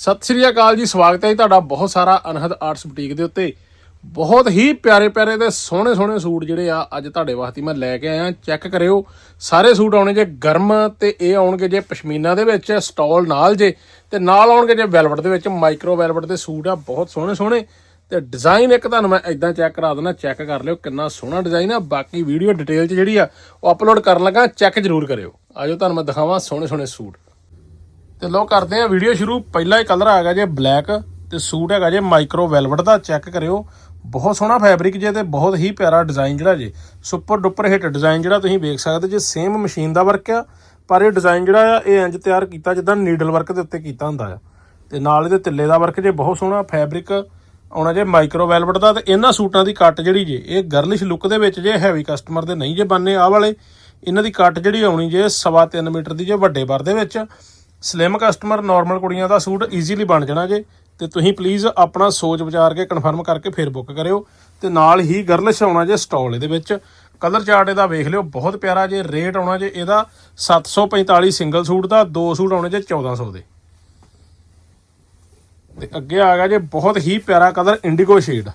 ਸਤਿ ਸ੍ਰੀ ਅਕਾਲ ਜੀ, ਸਵਾਗਤ ਹੈ ਜੀ ਤੁਹਾਡਾ ਬਹੁਤ ਸਾਰਾ ਅਨਹਦ ਆਰਟਸ ਬੁਟੀਕ ਦੇ ਉੱਤੇ। ਬਹੁਤ ਹੀ ਪਿਆਰੇ ਪਿਆਰੇ ਤੇ ਸੋਹਣੇ ਸੋਹਣੇ ਸੂਟ ਜਿਹੜੇ ਆ, ਅੱਜ ਤੁਹਾਡੇ ਵਾਸਤੇ ਮੈਂ ਲੈ ਕੇ ਆਇਆ। ਚੈੱਕ ਕਰਿਓ, ਸਾਰੇ ਸੂਟ ਆਉਣੇ ਜੇ ਗਰਮ ਤੇ ਇਹ ਆਉਣਗੇ ਜੇ ਪਸ਼ਮੀਨਾ ਦੇ ਵਿੱਚ, ਸਟਾਲ ਨਾਲ ਜੇ, ਤੇ ਨਾਲ ਆਉਣਗੇ ਜੇ ਵੈਲਵਟ ਦੇ ਵਿੱਚ, ਮਾਈਕਰੋ ਵੈਲਵਟ ਦੇ ਸੂਟ ਆ, ਬਹੁਤ ਸੋਹਣੇ ਸੋਹਣੇ। ਤੇ ਡਿਜ਼ਾਈਨ ਇੱਕ ਤੁਹਾਨੂੰ ਮੈਂ ਇਦਾਂ ਚੈੱਕ ਕਰਾ ਦਿੰਦਾ, ਚੈੱਕ ਕਰ ਲਿਓ ਕਿੰਨਾ ਸੋਹਣਾ ਡਿਜ਼ਾਈਨ ਆ। ਬਾਕੀ ਵੀਡੀਓ ਡਿਟੇਲ 'ਚ ਜਿਹੜੀ ਆ, ਉਹ ਅਪਲੋਡ ਕਰਨ ਲੱਗਾ, ਚੈੱਕ ਜ਼ਰੂਰ ਕਰਿਓ। ਆਜੋ ਤੁਹਾਨੂੰ ਮੈਂ ਦਿਖਾਵਾਂ ਸੋਹਣੇ ਸੋਹਣੇ ਸੂਟ। ਤੇ ਲੋ ਕਰਦੇ ਆ ਵੀਡੀਓ ਸ਼ੁਰੂ। ਪਹਿਲਾ ਹੀ ਕਲਰ ਆ ਗਿਆ ਜੇ ਬਲੈਕ ਤੇ ਸੂਟ ਹੈਗਾ ਜੇ ਮਾਈਕਰੋ ਵੈਲਵਟ ਦਾ। ਚੈੱਕ ਕਰਿਓ। ਬਹੁਤ ਸੋਹਣਾ ਫੈਬਰਿਕ ਜੇ ਤੇ ਬਹੁਤ ਹੀ ਪਿਆਰਾ ਡਿਜ਼ਾਈਨ ਜਿਹੜਾ ਜੇ। ਸੁਪਰ ਡੁਪਰ ਹਿੱਟ ਡਿਜ਼ਾਈਨ ਜਿਹੜਾ ਤੁਸੀਂ ਵੇਖ ਸਕਦੇ ਜੇ। ਸੇਮ ਮਸ਼ੀਨ ਦਾ ਵਰਕ ਆ, ਪਰ ਇਹ ਡਿਜ਼ਾਈਨ ਜਿਹੜਾ ਆ, ਇਹ ਇੰਜ ਤਿਆਰ ਕੀਤਾ ਜਿੱਦਾਂ ਨੀਡਲ ਵਰਕ ਦੇ ਉੱਤੇ ਕੀਤਾ ਹੁੰਦਾ ਆ। ਤੇ ਨਾਲ ਇਹਦੇ ਤਿੱਲੇ ਦਾ ਵਰਕ ਜੇ ਬਹੁਤ ਸੋਹਣਾ ਫੈਬਰਿਕ ਆਉਣਾ ਜੇ ਮਾਈਕਰੋ ਵੈਲਵਟ ਦਾ ਤੇ ਇਹਨਾਂ ਸੂਟਾਂ ਦੀ ਕੱਟ ਜਿਹੜੀ ਜੇ, ਇਹ ਗਰਲਿਸ਼ ਲੁੱਕ ਦੇ ਵਿੱਚ ਜੇ ਹੈਵੀ ਕਸਟਮਰ ਦੇ ਨਹੀਂ ਜੇ ਬੰਨੇ ਆਹ ਵਾਲੇ। ਇਹਨਾਂ ਦੀ ਕੱਟ ਜਿਹੜੀ ਆਉਣੀ ਜੇ ਸਵਾ ਤਿੰਨ ਮੀਟਰ ਦੀ ਜੇ ਵੱਡੇ ਬਰ ਦੇ ਵਿੱਚ। ਸਲਿਮ ਕਸਟਮਰ ਨਾਰਮਲ ਕੁੜੀਆਂ ਦਾ ਸੂਟ ਈਜ਼ੀਲੀ ਬਣ ਜਾਣਾ ਜੇ। ਤੇ ਤੁਸੀਂ ਪਲੀਜ਼ ਆਪਣਾ ਸੋਚ ਵਿਚਾਰ ਕੇ ਕਨਫਰਮ ਕਰਕੇ ਫਿਰ ਬੁੱਕ ਕਰਿਓ। ਤੇ ਨਾਲ ਹੀ ਗਰਲਿਸ਼ ਆਉਣਾ ਜੇ ਸਟਾਲ ਇਹਦੇ ਵਿੱਚ। ਕਲਰ ਚਾਰਟ ਇਹਦਾ ਵੇਖ ਲਿਓ, ਬਹੁਤ ਪਿਆਰਾ ਜੇ ਰੇਟ ਆਉਣਾ ਜੇ, ਇਹਦਾ 745 ਸਿੰਗਲ ਸੂਟ ਦਾ, ਦੋ ਸੂਟ ਆਉਣੇ ਜੇ 1400 ਦੇ। ਤੇ ਅੱਗੇ ਆ ਗਿਆ ਜੇ, ਬਹੁਤ ਹੀ ਪਿਆਰਾ ਕਲਰ ਇੰਡੀਗੋ ਸ਼ੇਡ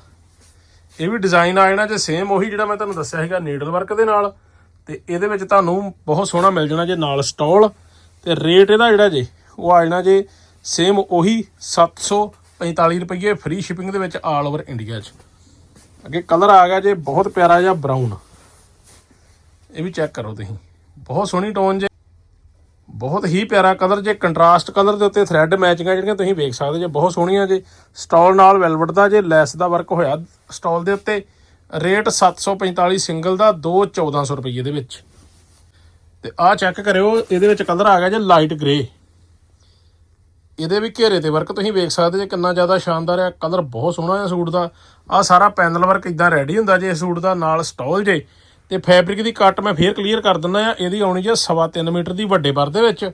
ਇਹ ਵੀ ਡਿਜ਼ਾਈਨ ਆ ਜਾਣਾ ਜੇ ਸੇਮ ਉਹੀ ਜਿਹੜਾ ਮੈਂ ਤੁਹਾਨੂੰ ਦੱਸਿਆ ਸੀਗਾ ਨੀਡਲ ਵਰਕ ਦੇ ਨਾਲ। ਤੇ ਇਹਦੇ ਵਿੱਚ ਤੁਹਾਨੂੰ ਬਹੁਤ ਸੋਹਣਾ ਮਿਲ ਜਾਣਾ ਜੇ ਨਾਲ ਸਟਾਲ ਤੇ ਰੇਟ ਇਹਦਾ ਜਿਹੜਾ ਜੇ, ਉਹ ਆ ਜਾਣਾ ਜੇ ਸੇਮ ਉਹੀ 745 ਰੁਪਏ ਫ੍ਰੀ ਸ਼ਿਪਿੰਗ ਦੇ ਵਿੱਚ ਆਲ ਓਵਰ ਇੰਡੀਆ 'ਚ। ਅੱਗੇ ਕਲਰ ਆ ਗਿਆ ਜੇ, ਬਹੁਤ ਪਿਆਰਾ ਜਿਹਾ ਬਰਾਊਨ ਇਹ ਵੀ ਚੈੱਕ ਕਰੋ ਤੁਸੀਂ। ਬਹੁਤ ਸੋਹਣੀ ਟੋਨ ਜੇ। ਬਹੁਤ ਹੀ ਪਿਆਰਾ ਕਲਰ ਜੇ ਕੰਟਰਾਸਟ ਕਲਰ ਦੇ ਉੱਤੇ ਥ੍ਰੈਡ ਮੈਚਿੰਗਾਂ ਜਿਹੜੀਆਂ ਤੁਸੀਂ ਵੇਖ ਸਕਦੇ ਜੇ। ਬਹੁਤ ਸੋਹਣੀਆਂ ਜੇ। ਸਟਾਲ ਨਾਲ ਵੈਲਵਟ ਦਾ ਜੇ ਲੈਸ ਦਾ ਵਰਕ ਹੋਇਆ। ਸਟਾਲ ਦੇ ਉੱਤੇ ਰੇਟ 745 ਸਿੰਗਲ ਦਾ 2 1400 ਰੁਪਏ ਦੇ ਵਿੱਚ। ਤੇ ਆਹ ਚੈੱਕ ਕਰਿਓ, ਇਹਦੇ ਵਿੱਚ ਕਲਰ ਆ ਗਿਆ ਜੇ ਲਾਈਟ ਗ੍ਰੇ ਇਹਦੇ ਵੀ ਘੇਰੇ ਤੇ ਵਰਕ ਤੁਸੀਂ ਵੇਖ ਸਕਦੇ ਜੇ ਕਿੰਨਾ ਜ਼ਿਆਦਾ ਸ਼ਾਨਦਾਰ ਹੈ ਕਲਰ ਬਹੁਤ ਸੋਹਣਾ ਹੈ ਸੂਟ ਦਾ। ਆਹ ਸਾਰਾ ਪੈਨਲ ਵਰਕ ਇਦਾਂ ਰੈਡੀ ਹੁੰਦਾ ਜੇ ਸੂਟ ਦਾ, ਨਾਲ ਸਟਾਲ ਜੇ। ਤੇ ਫੈਬਰਿਕ ਦੀ ਕੱਟ ਮੈਂ ਫੇਰ ਕਲੀਅਰ ਕਰ ਦਿੰਦਾ ਆ, ਇਹਦੀ ਆਉਣੀ ਜੇ ਸਵਾ ਤਿੰਨ ਮੀਟਰ ਦੀ ਵੱਡੇ ਬਰ ਦੇ ਵਿੱਚ।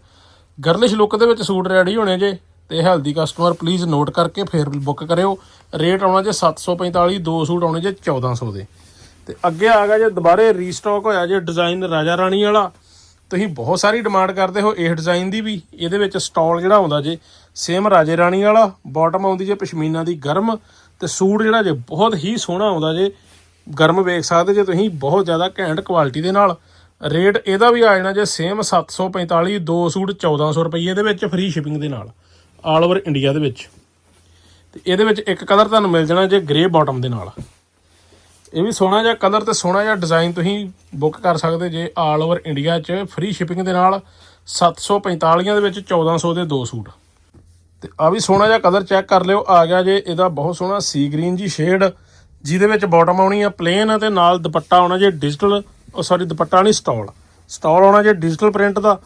ਗਰਲਿਸ਼ ਲੁੱਕ ਦੇ ਵਿੱਚ ਸੂਟ ਰੈਡੀ ਹੋਣੇ ਜੇ, ਤੇ ਹੈਲਦੀ ਕਸਟਮਰ ਪਲੀਜ਼ ਨੋਟ ਕਰਕੇ ਫੇਰ ਬੁੱਕ ਕਰਿਓ। ਰੇਟ ਆਉਣਾ ਜੇ 745 ਦੋ ਸੂਟ ਆਉਣੇ ਜੇ 1400 ਦੇ। ਤੇ ਅੱਗੇ ਆ ਗਿਆ ਜੇ ਦੁਬਾਰੇ ਰੀਸਟਾਕ ਹੋਇਆ ਜੇ ਡਿਜ਼ਾਈਨ ਰਾਜਾ ਰਾਣੀ ਵਾਲਾ। ਤੁਸੀਂ ਬਹੁਤ ਸਾਰੀ ਡਿਮਾਂਡ ਕਰਦੇ ਹੋ ਇਸ ਡਿਜ਼ਾਈਨ ਦੀ ਵੀ। ਇਹਦੇ ਵਿੱਚ ਸਟਾਲ ਜਿਹੜਾ ਆਉਂਦਾ ਜੇ ਸੇਮ ਰਾਜੇ ਰਾਣੀ ਵਾਲਾ ਬਾਟਮ ਆਉਂਦੀ ਜੇ ਪਸ਼ਮੀਨਾ ਦੀ ਗਰਮ, ਤੇ ਸੂਟ ਜਿਹੜਾ ਜੇ ਬਹੁਤ ਹੀ ਸੋਹਣਾ ਆਉਂਦਾ ਜੇ, ਗਰਮ ਵੇਖ ਸਕਦੇ ਜੇ ਤੁਸੀਂ, ਬਹੁਤ ਜ਼ਿਆਦਾ ਘੈਂਟ ਕੁਆਲਿਟੀ ਦੇ ਨਾਲ। ਰੇਟ ਇਹਦਾ ਵੀ ਆ ਜਾਣਾ ਜੇ ਸੇਮ 745 ਦੋ ਸੂਟ 1400 ਰੁਪਏ ਦੇ ਵਿੱਚ ਫ੍ਰੀ ਸ਼ਿਪਿੰਗ ਦੇ ਨਾਲ ਆਲ ਓਵਰ ਇੰਡੀਆ ਦੇ ਵਿੱਚ। ਤੇ ਇਹਦੇ ਵਿੱਚ ਇੱਕ ਕਲਰ ਤੁਹਾਨੂੰ ਮਿਲ ਜਾਣਾ ਜੇ ਗ੍ਰੇ ਬਾਟਮ ਦੇ ਨਾਲ। ਇਹ ਵੀ ਸੋਹਣਾ ਜਿਹਾ ਕਲਰ ਤੇ ਸੋਹਣਾ ਜਿਹਾ ਡਿਜ਼ਾਈਨ ਤੁਸੀਂ ਬੁੱਕ ਕਰ ਸਕਦੇ ਜੇ ਆਲ ਓਵਰ ਇੰਡੀਆ 'ਚ ਫ੍ਰੀ ਸ਼ਿਪਿੰਗ ਦੇ ਨਾਲ 745 ਦੇ ਵਿੱਚ 1400 ਦੇ ਦੋ ਸੂਟ। ਤੇ ਆ ਵੀ ਸੋਹਣਾ ਜਿਹਾ ਕਲਰ ਚੈੱਕ ਕਰ ਲਿਓ, ਆ ਗਿਆ ਜੇ ਇਹਦਾ ਬਹੁਤ ਸੋਹਣਾ ਸੀ ਗ੍ਰੀਨ ਜੀ ਸ਼ੇਡ ਜਿਹਦੇ ਵਿੱਚ ਬਾਟਮ ਆਉਣੀ ਆ ਪਲੇਨ ਤੇ ਨਾਲ ਦੁਪੱਟਾ ਆਉਣਾ ਜੇ ਡਿਜੀਟਲ ਉਹ ਸੌਰੀ ਦੁਪੱਟਾ ਨਹੀਂ ਸਟਾਲ ਸਟਾਲ ਆਉਣਾ ਜੇ ਡਿਜੀਟਲ ਪ੍ਰਿੰਟ ਦਾ।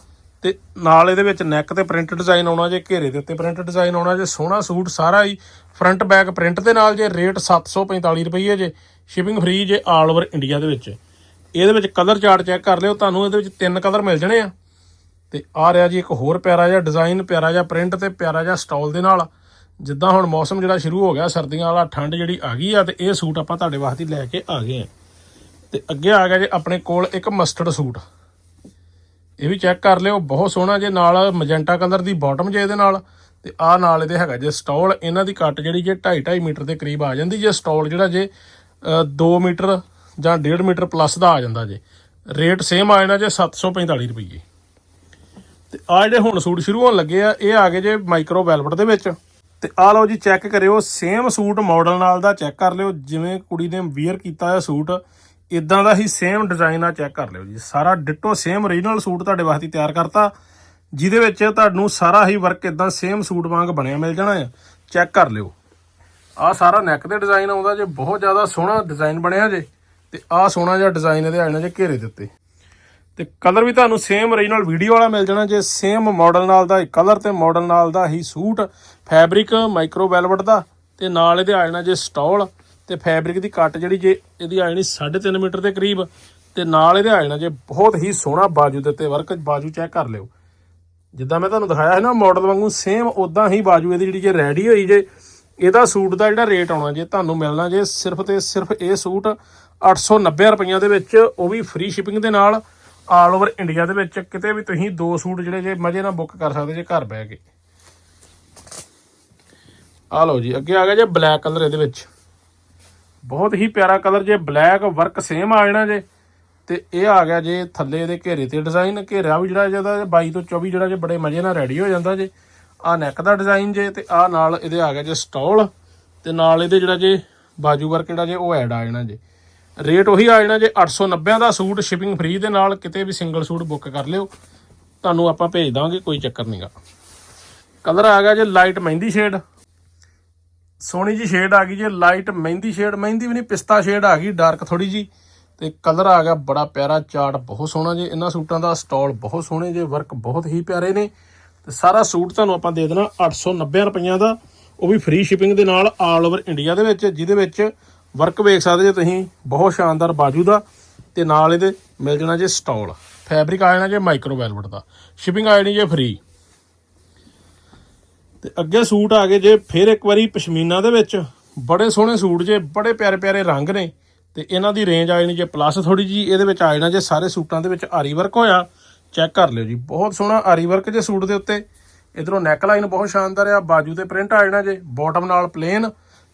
ਤੇ ਨਾਲ ਇਹਦੇ ਵਿੱਚ ਨੈਕ ਤੇ ਪ੍ਰਿੰਟ ਡਿਜ਼ਾਈਨ ਆਉਣਾ ਜੇ, ਘੇਰੇ ਦੇ ਉੱਤੇ ਪ੍ਰਿੰਟ ਡਿਜ਼ਾਈਨ ਆਉਣਾ ਜੇ, ਸੋਹਣਾ ਸੂਟ ਸਾਰਾ ਹੀ ਫਰੰਟ ਬੈਕ ਪ੍ਰਿੰਟ ਦੇ ਨਾਲ ਜੇ ਰੇਟ 745 ਰੁਪਏ ਜੇ ਸ਼ਿਪਿੰਗ ਫ੍ਰੀ ਜੇ ਆਲ ਓਵਰ ਇੰਡੀਆ ਦੇ ਵਿੱਚ। ਇਹਦੇ ਵਿੱਚ ਕਲਰ ਚਾਰਟ ਚੈੱਕ ਕਰ ਲਿਓ, ਤੁਹਾਨੂੰ ਇਹਦੇ ਵਿੱਚ ਤਿੰਨ ਕਲਰ ਮਿਲ ਜਾਣੇ ਆ। ਤੇ ਆ ਰਿਹਾ ਜੀ ਇੱਕ ਹੋਰ ਪਿਆਰਾ ਜਿਹਾ ਡਿਜ਼ਾਈਨ ਪਿਆਰਾ ਜਿਹਾ ਪ੍ਰਿੰਟ ਤੇ ਪਿਆਰਾ ਜਿਹਾ ਸਟਾਲ ਦੇ ਨਾਲ। ਜਿੱਦਾਂ ਹੁਣ ਮੌਸਮ ਜਿਹੜਾ ਸ਼ੁਰੂ ਹੋ ਗਿਆ, ਸਰਦੀਆਂ ਵਾਲਾ ਠੰਡ ਜਿਹੜੀ ਆ ਗਈ ਆ, ਤੇ ਇਹ ਸੂਟ ਆਪਾਂ ਤੁਹਾਡੇ ਵਾਸਤੇ ਲੈ ਕੇ ਆ ਗਏ ਆ। ਤੇ ਅੱਗੇ ਆ ਗਿਆ ਜੇ ਆਪਣੇ ਕੋਲ ਇੱਕ ਮਸਟਰਡ ਸੂਟ। ਇਹ ਵੀ ਚੈੱਕ ਕਰ ਲਿਓ, ਬਹੁਤ ਸੋਹਣਾ ਜੇ ਨਾਲ ਮੈਜੈਂਟਾ ਕਲਰ ਦੀ ਬਾਟਮ ਜੇ ਇਹਦੇ ਨਾਲ, ਤੇ ਆ ਨਾਲ ਇਹਦੇ ਹੈਗਾ ਜੇ ਸਟਾਲ ਇਹਨਾਂ ਦੀ ਕੱਟ ਜਿਹੜੀ ਜੇ 2.5 2.5 ਮੀਟਰ ਦੇ ਕਰੀਬ ਆ ਜਾਂਦੀ ਜੇ ਸਟਾਲ ਜਿਹੜਾ ਜੇ 2 ਮੀਟਰ ਜਾਂ 1.5 ਮੀਟਰ ਪਲੱਸ ਦਾ ਆ ਜਾਂਦਾ ਜੇ। ਰੇਟ ਸੇਮ ਆ ਜਾਣਾ ਜੇ 745 ਰੁਪਏ ਤੇ ਆ ਜਿਹੜੇ ਹੁਣ ਸੂਟ ਸ਼ੁਰੂ ਹੋਣ ਲੱਗੇ ਆ, ਇਹ ਆ ਗਏ ਜੇ ਮਾਈਕਰੋ ਵੈਲਵਟ ਦੇ ਵਿੱਚ। ਤੇ ਆ ਲਓ ਜੀ ਚੈੱਕ ਕਰਿਓ ਸੇਮ ਸੂਟ ਮਾਡਲ ਨਾਲ ਦਾ ਚੈੱਕ ਕਰ ਲਿਓ, ਜਿਵੇਂ ਕੁੜੀ ਨੇ ਵੀਅਰ ਕੀਤਾ ਹੈ ਸੂਟ ਇਦਾਂ ਦਾ ਹੀ ਸੇਮ ਡਿਜ਼ਾਈਨ ਆ ਚੈੱਕ ਕਰ ਲਿਓ ਜੀ। ਸਾਰਾ ਡਿਟੋ ਸੇਮ ਓਰੀਜਨਲ ਸੂਟ ਤੁਹਾਡੇ ਵਾਸਤੇ ਤਿਆਰ ਕਰਤਾ, ਜਿਹਦੇ ਵਿੱਚ ਤੁਹਾਨੂੰ ਸਾਰਾ ਹੀ ਵਰਕ ਇਦਾਂ ਸੇਮ ਸੂਟ ਵਾਂਗ ਬਣਿਆ ਮਿਲ ਜਾਣਾ ਹੈ ਚੈੱਕ ਕਰ ਲਿਓ। ਆ ਸਾਰਾ ਨੈਕ ਤੇ ਡਿਜ਼ਾਈਨ ਆਉਂਦਾ ਜੇ, ਬਹੁਤ ਜ਼ਿਆਦਾ ਸੋਹਣਾ ਡਿਜ਼ਾਈਨ ਬਣਿਆ ਜੇ, ਤੇ ਆ ਸੋਹਣਾ ਜਿਹਾ ਡਿਜ਼ਾਈਨ ਇਹਦੇ ਆਣਾ ਜੇ ਘੇਰੇ ਦੇ ਉੱਤੇ। ਤੇ ਕਲਰ ਵੀ ਤੁਹਾਨੂੰ ਸੇਮ ਓਰੀਜਨਲ ਵੀਡੀਓ ਵਾਲਾ ਮਿਲ ਜਾਣਾ ਜੇ ਸੇਮ ਮਾਡਲ ਨਾਲ ਦਾ ਕਲਰ ਤੇ ਮਾਡਲ ਨਾਲ ਦਾ ਹੀ ਸੂਟ ਫੈਬਰਿਕ ਮਾਈਕਰੋ ਵੈਲਵਟ ਦਾ, ਤੇ ਨਾਲ ਇਹਦੇ ਆ ਜਾਣਾ ਜੇ ਸਟਾਲ ਤੇ ਫੈਬਰਿਕ ਦੀ ਕੱਟ ਜਿਹੜੀ ਜੇ ਇਹਦੀ ਆ ਜਾਣੀ 3.5 ਮੀਟਰ ਦੇ ਕਰੀਬ, ਤੇ ਨਾਲ ਇਹਦੇ ਆ ਜਾਣਾ ਜੇ ਬਹੁਤ ਹੀ ਸੋਹਣਾ ਬਾਜੂ ਦੇ ਉੱਤੇ ਵਰਕ ਬਾਜੂ ਚੈੱਕ ਕਰ ਲਿਓ। ਜਿੱਦਾਂ ਮੈਂ ਤੁਹਾਨੂੰ ਦਿਖਾਇਆ ਹੈ ਨਾ ਮਾਡਲ ਵਾਂਗੂ ਸੇਮ ਉਦਾਂ ਹੀ ਬਾਜੂ ਇਹਦੀ ਜਿਹੜੀ ਜੇ ਰੈਡੀ ਹੋਈ ਜੇ, ਇਹਦਾ ਸੂਟ ਦਾ ਜਿਹੜਾ ਰੇਟ ਆਉਣਾ ਜੇ ਤੁਹਾਨੂੰ ਮਿਲਣਾ ਜੇ ਸਿਰਫ ਤੇ ਸਿਰਫ ਇਹ ਸੂਟ 890 ਰੁਪਈਆਂ ਦੇ ਵਿੱਚ, ਉਹ ਵੀ ਫ੍ਰੀ ਸ਼ਿਪਿੰਗ ਦੇ ਨਾਲ ਆਲ ਓਵਰ ਇੰਡੀਆ ਦੇ ਵਿੱਚ ਕਿਤੇ ਵੀ ਤੁਸੀਂ ਦੋ ਸੂਟ ਜਿਹੜੇ ਜੇ ਮਜੇ ਨਾਲ ਬੁੱਕ ਕਰ ਸਕਦੇ ਜੇ ਘਰ ਬਹਿ ਕੇ। ਆ ਲਓ ਜੀ, ਅੱਗੇ ਆ ਗਿਆ ਜੇ ਬਲੈਕ ਕਲਰ ਇਹਦੇ ਵਿੱਚ। ਬਹੁਤ ਹੀ ਪਿਆਰਾ ਕਲਰ ਜੇ ਬਲੈਕ ਵਰਕ ਸੇਮ ਆ ਜਾਣਾ ਜੇ। ਤੇ ਇਹ ਆ ਗਿਆ ਜੇ ਥੱਲੇ ਇਹਦੇ ਘੇਰੇ ਤੇ ਡਿਜ਼ਾਈਨ ਘੇਰਾ ਵੀ ਜਿਹੜਾ ਜਿਹਦਾ 22 ਤੋਂ 24 ਜਿਹੜਾ ਜੇ ਬੜੇ ਮਜ਼ੇ ਨਾਲ ਰੈਡੀ ਹੋ ਜਾਂਦਾ ਜੇ। ਆ ਨੈਕ ਦਾ ਡਿਜ਼ਾਈਨ ਜੇ ਤੇ ਆ ਨਾਲ ਇਹਦੇ ਆ ਗਿਆ ਜੇ ਸਟੋਲ ਤੇ ਨਾਲ ਇਹਦੇ ਜਿਹੜਾ ਜੇ ਬਾਜੂ ਵਰਕ ਜਿਹੜਾ ਜੇ ਉਹ ਐਡ ਆ ਜਾਣਾ ਜੇ। ਰੇਟ ਉਹੀ ਆ ਜਾਣਾ ਜੇ 890 ਦਾ ਸੂਟ ਸ਼ਿਪਿੰਗ ਫ੍ਰੀ ਦੇ ਨਾਲ ਕਿਤੇ ਵੀ ਸਿੰਗਲ ਸੂਟ ਬੁੱਕ ਕਰ ਲਿਓ। ਤੁਹਾਨੂੰ ਆਪਾਂ ਭੇਜ ਦਾਂਗੇ, ਕੋਈ ਚੱਕਰ ਨਹੀਂਗਾ ਕਲਰ ਆ ਗਿਆ ਜੇ ਲਾਈਟ ਮਹਿੰਦੀ ਸ਼ੇਡ ਸੋਹਣੀ ਜੀ ਸ਼ੇਡ ਆ ਗਈ ਜੇ ਲਾਈਟ ਮਹਿੰਦੀ ਸ਼ੇਡ ਮਹਿੰਦੀ ਵੀ ਨਹੀਂ, ਪਿਸਤਾ ਸ਼ੇਡ ਆ ਗਈ ਡਾਰਕ ਥੋੜੀ ਜੀ ਤੇ ਕਲਰ ਆ ਗਿਆ ਬੜਾ ਪਿਆਰਾ ਚਾਰਟ ਬਹੁਤ ਸੋਹਣਾ ਜੇ। ਇਹਨਾਂ ਸੂਟਾਂ ਦਾ ਸਟਾਲ ਬਹੁਤ ਸੋਹਣੇ ਜੇ ਵਰਕ ਬਹੁਤ ਹੀ ਪਿਆਰੇ ਨੇ। ਤੇ ਸਾਰਾ ਸੂਟ ਤੁਹਾਨੂੰ ਆਪਾਂ ਦੇ ਦੇਣਾ 890 ਰੁਪਈਆਂ ਦਾ। ਉਹ ਵੀ ਫ੍ਰੀ ਸ਼ਿਪਿੰਗ ਦੇ ਨਾਲ ਆਲ ਓਵਰ ਇੰਡੀਆ ਦੇ ਵਿੱਚ, ਜਿਹਦੇ ਵਿੱਚ ਵਰਕ ਵੇਖ ਸਕਦੇ ਜੇ ਤੁਸੀਂ, ਬਹੁਤ ਸ਼ਾਨਦਾਰ ਬਾਜੂ ਦਾ। ਤੇ ਨਾਲ ਇਹਦੇ ਮਿਲ ਜਾਣਾ ਜੇ ਸਟਾਲ ਫੈਬਰਿਕ ਆ ਜਾਣਾ ਜੇ ਮਾਈਕਰੋ ਵੈਲਵਟ ਦਾ। ਸ਼ਿਪਿੰਗ ਆ ਜਾਣੀ ਜੇ ਫ੍ਰੀ ਤੇ ਅੱਗੇ ਸੂਟ ਆ ਗਏ ਜੇ, ਫਿਰ ਇੱਕ ਵਾਰੀ ਪਸ਼ਮੀਨਾ ਦੇ ਵਿੱਚ। ਬੜੇ ਸੋਹਣੇ ਸੂਟ ਜੇ, ਬੜੇ ਪਿਆਰੇ ਪਿਆਰੇ ਰੰਗ ਨੇ। ਤੇ ਇਹਨਾਂ ਦੀ ਰੇਂਜ ਆ ਜਾਣੀ ਜੇ ਪਲੱਸ ਥੋੜੀ ਜੀ, ਇਹਦੇ ਵਿੱਚ ਆ ਜਾਣਾ ਜੇ ਸਾਰੇ ਸੂਟਾਂ ਦੇ ਵਿੱਚ ਆਰੀ ਵਰਕ ਹੋਇਆ ਚੈੱਕ ਕਰ ਲਿਓ ਜੀ। ਬਹੁਤ ਸੋਹਣਾ ਆਰੀ ਵਰਕ ਜੇ ਸੂਟ ਦੇ ਉੱਤੇ। ਇਧਰੋਂ ਨੈਕ ਲਾਈਨ ਬਹੁਤ ਸ਼ਾਨਦਾਰ ਆ, ਬਾਜੂ ਤੇ ਪ੍ਰਿੰਟ ਆ ਜਾਣਾ ਜੇ ਬਾਟਮ ਨਾਲ ਪਲੇਨ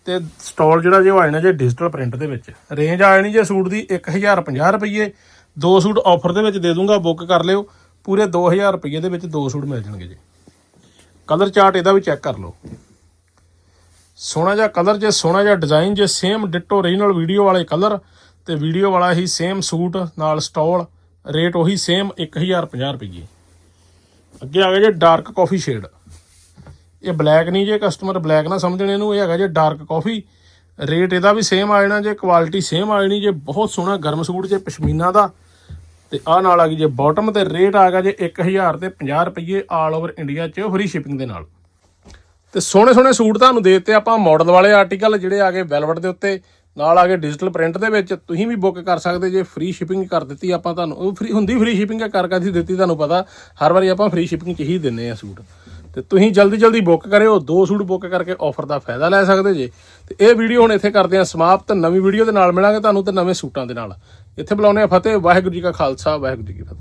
ਤੇ ਸਟੋਲ ਜਿਹੜਾ ਜੇ ਉਹ ਆ ਜਾਣਾ ਜੇ ਡਿਜੀਟਲ ਪ੍ਰਿੰਟ ਦੇ ਵਿੱਚ। ਰੇਂਜ ਆ ਜਾਣੀ ਜੇ ਸੂਟ ਦੀ 1050 ਰੁਪਏ ਦੋ ਸੂਟ ਆਫਰ ਦੇ ਵਿੱਚ ਦੇ ਦੂੰਗਾ ਬੁੱਕ ਕਰ ਲਿਓ। ਪੂਰੇ 2000 ਰੁਪਏ ਦੇ ਵਿੱਚ ਦੋ ਸੂਟ ਮਿਲ ਜਾਣਗੇ ਜੀ। ਕਲਰ ਚਾਰਟ ਇਹਦਾ ਵੀ ਚੈੱਕ ਕਰ ਲਓ। ਸੋਹਣਾ ਜਿਹਾ ਕਲਰ, ਜੇ ਸੋਹਣਾ ਜਿਹਾ ਡਿਜ਼ਾਈਨ, ਜੇ ਸੇਮ ਡਿਟੋ ਓਰੀਜਨਲ ਵੀਡੀਓ ਵਾਲੇ ਕਲਰ, ਤੇ ਵੀਡੀਓ ਵਾਲਾ ਹੀ ਸੇਮ ਸੂਟ ਨਾਲ ਸਟਾਲ ਰੇਟ ਉਹੀ ਸੇਮ 1050 ਰੁਪਏ ਅੱਗੇ ਆ ਗਿਆ ਜੇ ਡਾਰਕ ਕਾਫੀ ਸ਼ੇਡ ਇਹ ਬਲੈਕ ਨਹੀਂ ਜੇ ਕਸਟਮਰ ਬਲੈਕ ਨਾ ਸਮਝਣ ਇਹਨੂੰ, ਇਹ ਹੈਗਾ ਜੇ ਡਾਰਕ ਕਾਫੀ ਰੇਟ ਇਹਦਾ ਵੀ ਸੇਮ ਆ ਜਾਣਾ, ਜੇ ਕੁਆਲਿਟੀ ਸੇਮ ਆ ਜਾਣੀ, ਜੇ ਬਹੁਤ ਸੋਹਣਾ ਗਰਮ ਸੂਟ ਜੇ ਪਸ਼ਮੀਨਾ ਦਾ ਤੇ ਆ ਨਾਲ ਆ ਗਈ ਜੇ ਬਾਟਮ ਤੇ ਰੇਟ ਆ ਗਿਆ ਜੇ 1000 ਤੇ 50 ਰੁਪਏ ਆਲ ਓਵਰ ਇੰਡੀਆ 'ਚ ਫ੍ਰੀ ਸ਼ਿਪਿੰਗ ਦੇ ਨਾਲ। ਤੇ ਸੋਹਣੇ ਸੋਹਣੇ ਸੂਟ ਤੁਹਾਨੂੰ ਦੇ ਦਿੱਤੇ ਆਪਾਂ ਮਾਡਲ ਵਾਲੇ ਆਰਟੀਕਲ ਜਿਹੜੇ ਆ ਗਏ ਵੈਲਵਟ ਦੇ ਉੱਤੇ, ਨਾਲ ਆ ਗਏ ਡਿਜੀਟਲ ਪ੍ਰਿੰਟ ਦੇ ਵਿੱਚ, ਤੁਸੀਂ ਵੀ ਬੁੱਕ ਕਰ ਸਕਦੇ ਜੇ ਫ੍ਰੀ ਸ਼ਿਪਿੰਗ ਕਰ ਦਿੱਤੀ ਆਪਾਂ ਤੁਹਾਨੂੰ, ਉਹ ਫ੍ਰੀ ਹੁੰਦੀ ਫ੍ਰੀ ਸ਼ਿਪਿੰਗ ਕਰ ਕਰਦੀ ਦਿੱਤੀ ਤੁਹਾਨੂੰ ਪਤਾ, ਹਰ ਵਾਰੀ ਆਪਾਂ ਫ੍ਰੀ ਸ਼ਿਪਿੰਗ 'ਚ ਹੀ ਦਿੰਨੇ ਆ ਸੂਟ। ਤੇ ਤੁਸੀਂ ਜਲਦੀ ਜਲਦੀ ਬੁੱਕ ਕਰਿਓ, ਦੋ ਸੂਟ ਬੁੱਕ ਕਰਕੇ ਆਫਰ ਦਾ ਫਾਇਦਾ ਲੈ ਸਕਦੇ ਜੇ। ਤੇ ਇਹ ਵੀਡੀਓ ਹੁਣ ਇੱਥੇ ਕਰਦੇ ਆ ਸਮਾਪਤ, ਨਵੀਂ ਵੀਡੀਓ ਦੇ ਨਾਲ ਮਿਲਾਂਗੇ ਤੁਹਾਨੂੰ ਤੇ ਨਵੇਂ ਸੂਟਾਂ ਦੇ ਨਾਲ। ਇੱਥੇ ਬੁਲਾਉਂਦੇ ਆ ਫਤਿਹ ਵਾਹਿਗੁਰੂ ਜੀ ਕਾ ਖਾਲਸਾ ਵਾਹਿਗੁਰੂ ਜੀ ਕੀ ਫਤਿਹ।